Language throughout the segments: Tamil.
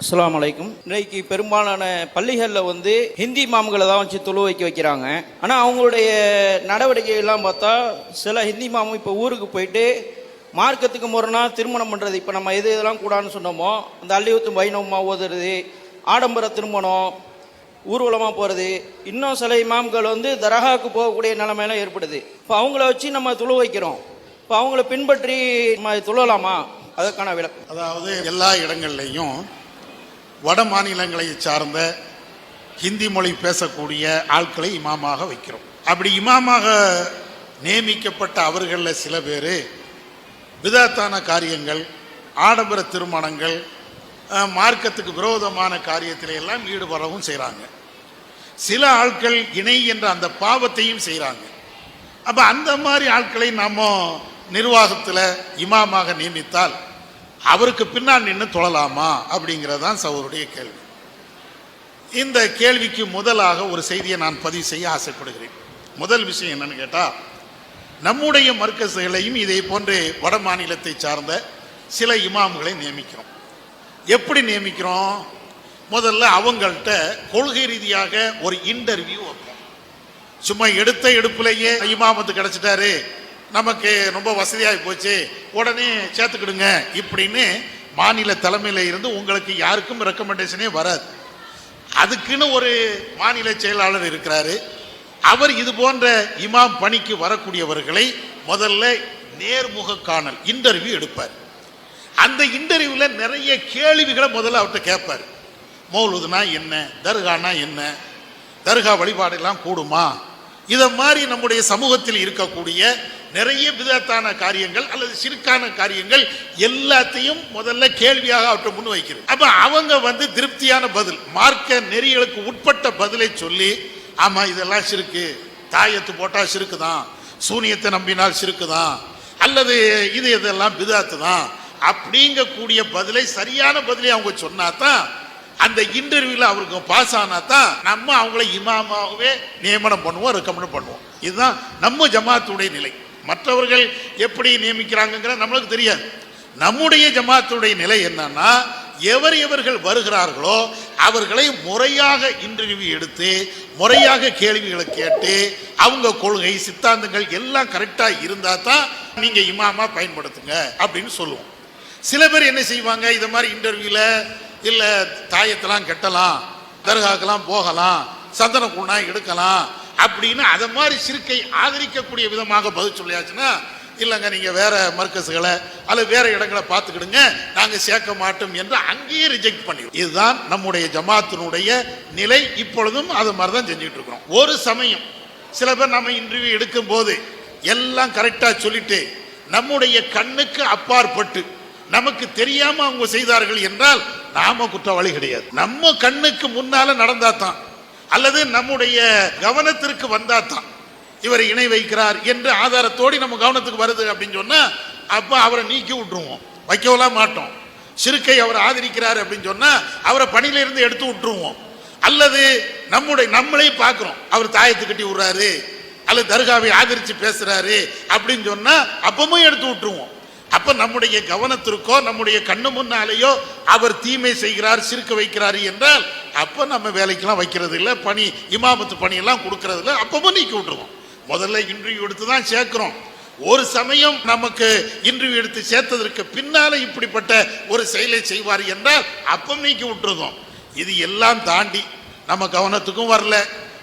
அஸ்லாம் வலைக்கும் இன்றைக்கு பெரும்பாலான பள்ளிகளில் வந்து ஹிந்தி மாம்களை தான் வச்சு தொழு வைக்க வைக்கிறாங்க. ஆனால் அவங்களுடைய நடவடிக்கைகள்லாம் பார்த்தா சில ஹிந்தி மாமும் இப்போ ஊருக்கு போயிட்டு மார்க்கத்துக்கு முரணா திருமணம் பண்ணுறது இப்போ நம்ம எது இதெல்லாம் கூடாதுன்னு சொன்னோமோ அந்த அள்ளியூத்து வைணவமாக ஓதுறது ஆடம்பர திருமணம் ஊர்வலமாக போகிறது இன்னும் சில இமாம்கள் வந்து தரகாவுக்கு போகக்கூடிய நிலைமையெல்லாம் ஏற்படுது. இப்போ அவங்கள வச்சு நம்ம தொழு வைக்கிறோம். இப்போ அவங்கள பின்பற்றி நம்ம துழலாமா? அதற்கான விளக்கம். அதாவது எல்லா இடங்கள்லையும் வட மாநிலங்களை சார்ந்த ஹிந்தி மொழி பேசக்கூடிய ஆட்களை இமாமாக வைக்கிறோம். அப்படி இமாமாக நியமிக்கப்பட்ட அவர்களில் சில பேர் விதத்தான காரியங்கள் ஆடம்பர திருமணங்கள் மார்க்கத்துக்கு விரோதமான காரியத்தில எல்லாம் ஈடுபடவும் செய்கிறாங்க சில ஆட்கள் இணை என்ற அந்த பாவத்தையும் செய்கிறாங்க அப்போ அந்த மாதிரி ஆட்களை நாம் நிர்வாகத்தில் இமாமாக நியமித்தால் அவருக்கு பின்னால் நின்று தொழலாமா அப்படிங்கிறது தான் சவருடைய கேள்வி. இந்த கேள்விக்கு முதலாக ஒரு செய்தியை நான் பதிவு செய்ய ஆசைப்படுகிறேன். முதல் விஷயம் என்னன்னு கேட்டால் நம்முடைய மர்க்கசுகளையும் இதை போன்று வட மாநிலத்தை சார்ந்த சில இமாம்களை நியமிக்கிறோம். எப்படி நியமிக்கிறோம்? முதல்ல அவங்கள்ட்ட கொள்கை ரீதியாக ஒரு இன்டர்வியூ வைப்போம். சும்மா எடுத்த எடுப்புலேயே இமாமத்து கிடைச்சிட்டாரு நமக்கு ரொம்ப வசதியாகி போச்சு. உடனே சேர்த்துக்கிடுங்க இப்படின்னு மாநில தலைமையில் இருந்து உங்களுக்கு யாருக்கும் ரெக்கமெண்டேஷனே வராது. அதுக்குன்னு ஒரு மாநில செயலாளர் இருக்கிறாரு. அவர் இது போன்ற இமாம் பணிக்கு வரக்கூடியவர்களை முதல்ல நேர்முக காணல் இன்டர்வியூ எடுப்பார். அந்த இன்டர்வியூவில் நிறைய கேள்விகளை முதல்ல அவர்கிட்ட கேட்பார். மௌலுதுனா என்ன தர்கானா என்ன தர்கா வழிபாடெல்லாம் கூடுமா? இதை மாதிரி நம்முடைய சமூகத்தில் இருக்கக்கூடிய நிறைய விதத்தான காரியங்கள் அல்லது சிறுக்கான காரியங்கள் எல்லாத்தையும் முதல்ல கேள்வியாக அவற்றை முன் வைக்கிறது. அப்ப அவங்க வந்து திருப்தியான பதில் மார்க்க நெறிகளுக்கு உட்பட்ட பதிலை சொல்லி ஆமா இதெல்லாம் சிறுக்கு. தாயத்து போட்டா சிறுக்கு தான் சூனியத்தை நம்பினால் சிறுக்கு தான் அல்லது இது இதெல்லாம் பிதாத்து தான் அப்படிங்கக்கூடிய பதிலை சரியான பதிலை அவங்க சொன்னா தான் அந்த இன்டர்வியூல அவருக்கு பாஸ் ஆனா தான் நம்ம அவங்கள இமாமாவே நியமனம் பண்ணுவோம் ரெக்கமெண்ட் பண்ணுவோம். இதுதான் நம்ம ஜமாத்துடைய நிலை. மற்றவர்கள் எப்படி நியமிக்கிறாங்கிற நம்மளுக்கு தெரியாது. நம்முடைய ஜமாத்துடைய நிலை என்னன்னா எவர் எவர்கள் வருகிறார்களோ அவர்களை முறையாக இன்டர்வியூ எடுத்து முறையாக கேள்விகளை கேட்டு அவங்க கொள்கை சித்தாந்தங்கள் எல்லாம் கரெக்டாக இருந்தால் தான் நீங்கள் இமாமா பயன்படுத்துங்க அப்படின்னு சொல்லுவோம். சில பேர் என்ன செய்வாங்க இது மாதிரி இன்டர்வியூவில் இல்லை தாயத்தெல்லாம் கட்டலாம் தர்காக்கெல்லாம் போகலாம் சந்தன கூணா எடுக்கலாம் அப்படின்னு அதை மாதிரி சிறுக்கை ஆதரிக்கக்கூடிய விதமாக பதில் சொல்லியாச்சுன்னா இல்லைங்க நீங்கள் வேற மர்க்கஸுகளை அல்லது வேற இடங்களை பார்த்துக்கிடுங்க நாங்கள் சேர்க்க மாட்டோம் என்று அங்கேயே ரிஜெக்ட் பண்ணிடும் இதுதான் நம்முடைய ஜமாத்தினுடைய நிலை. இப்பொழுதும் அது மாதிரி தான் செஞ்சுட்டு இருக்கிறோம். ஒரு சமயம் சில பேர் நம்ம இன்டர்வியூ எடுக்கும் போது எல்லாம் கரெக்டாக சொல்லிட்டு நம்முடைய கண்ணுக்கு அப்பாற்பட்டு நமக்கு தெரியாமல் அவங்க செய்தார்கள் என்றால் நாம குற்றவாளி கிடையாது. நம்ம கண்ணுக்கு முன்னால் நடந்தா தான் அல்லது நம்முடைய கவனத்திற்கு வந்தா தான் இவர் இணை வைக்கிறார் என்று ஆதாரத்தோடு நம்ம கவனத்துக்கு வருது அப்படின்னு சொன்னா அப்ப அவரை நீக்கி விட்டுருவோம். வைக்கவெல்லாம் மாட்டோம். சிறுக்கை அவர் ஆதரிக்கிறார் அப்படின்னு சொன்னா அவரை பணியில இருந்து எடுத்து விட்டுருவோம். அல்லது நம்முடைய நம்மளே பார்க்கிறோம் அவர் தாயத்து கட்டி விடுறாரு அல்லது தர்காவை ஆதரிச்சு பேசுறாரு அப்படின்னு சொன்னா அப்பவும் எடுத்து விட்டுருவோம். அப்ப நம்முடைய கவனத்திற்கோ நம்முடைய கண்ணு முன்னாலேயோ அவர் தீமை செய்கிறார் சிறுக்க வைக்கிறார் என்றால் அப்ப நம்ம வேலைக்கெல்லாம் வைக்கிறது இல்லை பணி இமாமத்து பணியெல்லாம் கொடுக்கறது இல்லை அப்பவும் நீக்கி விட்டுருவோம். முதல்ல இன்டர்வியூ எடுத்து தான் சேர்க்கிறோம். ஒரு சமயம் நமக்கு இன்டர்வியூ எடுத்து சேர்த்ததற்கு பின்னால இப்படிப்பட்ட ஒரு செயலை செய்வார் என்றால் அப்பம் நீக்கி விட்டுருந்தோம் இது எல்லாம் தாண்டி நம்ம கவனத்துக்கும் வரல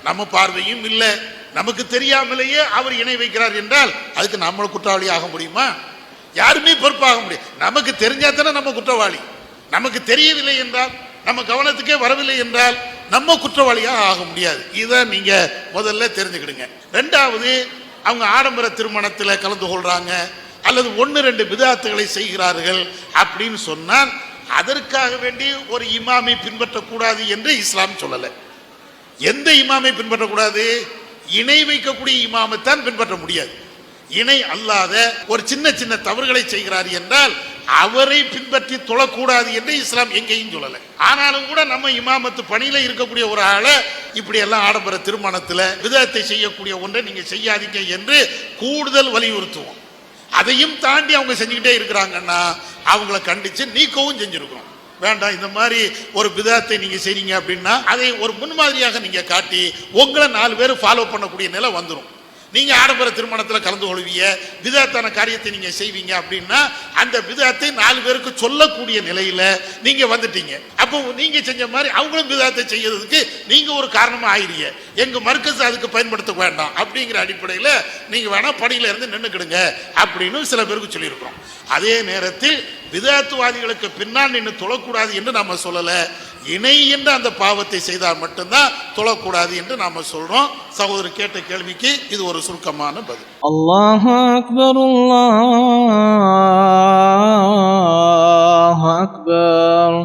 நம்ம பார்வையும் இல்லை. நமக்கு தெரியாமலேயே அவர் இணை வைக்கிறார் என்றால் அதுக்கு நம்மளை குற்றவாளி ஆக முடியுமா? யாருமே பொறுப்பாக முடியாது நமக்கு தெரிஞ்சா தானே நம்ம குற்றவாளி. நமக்கு தெரியவில்லை என்றால் நம்ம கவனத்துக்கே வரவில்லை என்றால் நம்ம குற்றவாளியாக ஆக முடியாது. இதை நீங்க முதல்ல தெரிஞ்சுக்கிடுங்க. ரெண்டாவது அவங்க ஆடம்பர திருமணத்தில் கலந்து கொள்றாங்க அல்லது ஒன்று ரெண்டு விதாத்துகளை செய்கிறார்கள் அப்படின்னு சொன்னால் அதற்காக வேண்டி ஒரு இமாமை பின்பற்றக்கூடாது என்று இஸ்லாம் சொல்லலை. எந்த இமாமை பின்பற்றக்கூடாது? இணை வைக்கக்கூடிய இமாமைத்தான் பின்பற்ற முடியாது. இணை அல்லாத ஒரு சின்ன சின்ன தவறுகளை செய்கிறார் என்றால் அவரை பின்பற்றி தொழக்கூடாது என்று இஸ்லாம் எங்கேயும் சொல்லலை. ஆனாலும் கூட நம்ம இமாமத்து பணியில இருக்கக்கூடிய ஒரு ஆளை இப்படி எல்லாம் ஆடம்பர திருமணத்துல விதத்தை செய்யக்கூடிய ஒன்றை நீங்க செய்யாதீங்க என்று கூடுதல் வலியுறுத்துவோம். அதையும் தாண்டி அவங்க செஞ்சுக்கிட்டே இருக்கிறாங்கன்னா அவங்கள கண்டிச்சு நீக்கவும் செஞ்சிருக்கிறோம் வேண்டாம் இந்த மாதிரி ஒரு விதத்தை நீங்க செய்றீங்க அப்படின்னா அதை ஒரு முன்மாதிரியாக நீங்க காட்டி உங்களை நாலு பேர் ஃபாலோ பண்ணக்கூடிய நிலை வந்துடும் நீங்கள் ஆடம்பர திருமணத்தில் கலந்து கொள்வீங்க விதத்தான காரியத்தை நீங்கள் செய்வீங்க அப்படின்னா அந்த விதத்தை நாலு பேருக்கு சொல்லக்கூடிய நிலையில் நீங்கள் வந்துட்டீங்க. அப்போ நீங்கள் செஞ்ச மாதிரி அவங்களும் விதத்தை செய்யறதுக்கு நீங்கள் ஒரு காரணமாக ஆயிடுங்க. எங்கள் மர்க்கஸ் அதுக்கு பயன்படுத்த வேண்டாம் அப்படிங்கிற அடிப்படையில் நீங்கள் வேணால் பணியில இருந்து நின்றுக்கிடுங்க அப்படின்னு சில பேருக்கு சொல்லியிருக்கிறோம். அதே நேரத்தில் விதத்துவாதிகளுக்கு பின்னால் நின்று தொழக்கூடாது என்று நாம் சொல்லலை. இணை என்று அந்த பாவத்தை செய்தால் மட்டும்தான் தொழக்கூடாது என்று நாம் சொல்றோம். சகோதரர் கேட்ட கேள்விக்கு இது ஒரு சுருக்கமான பதில். அல்லாஹ் அக்பர் அல்லாஹ் அக்பர்.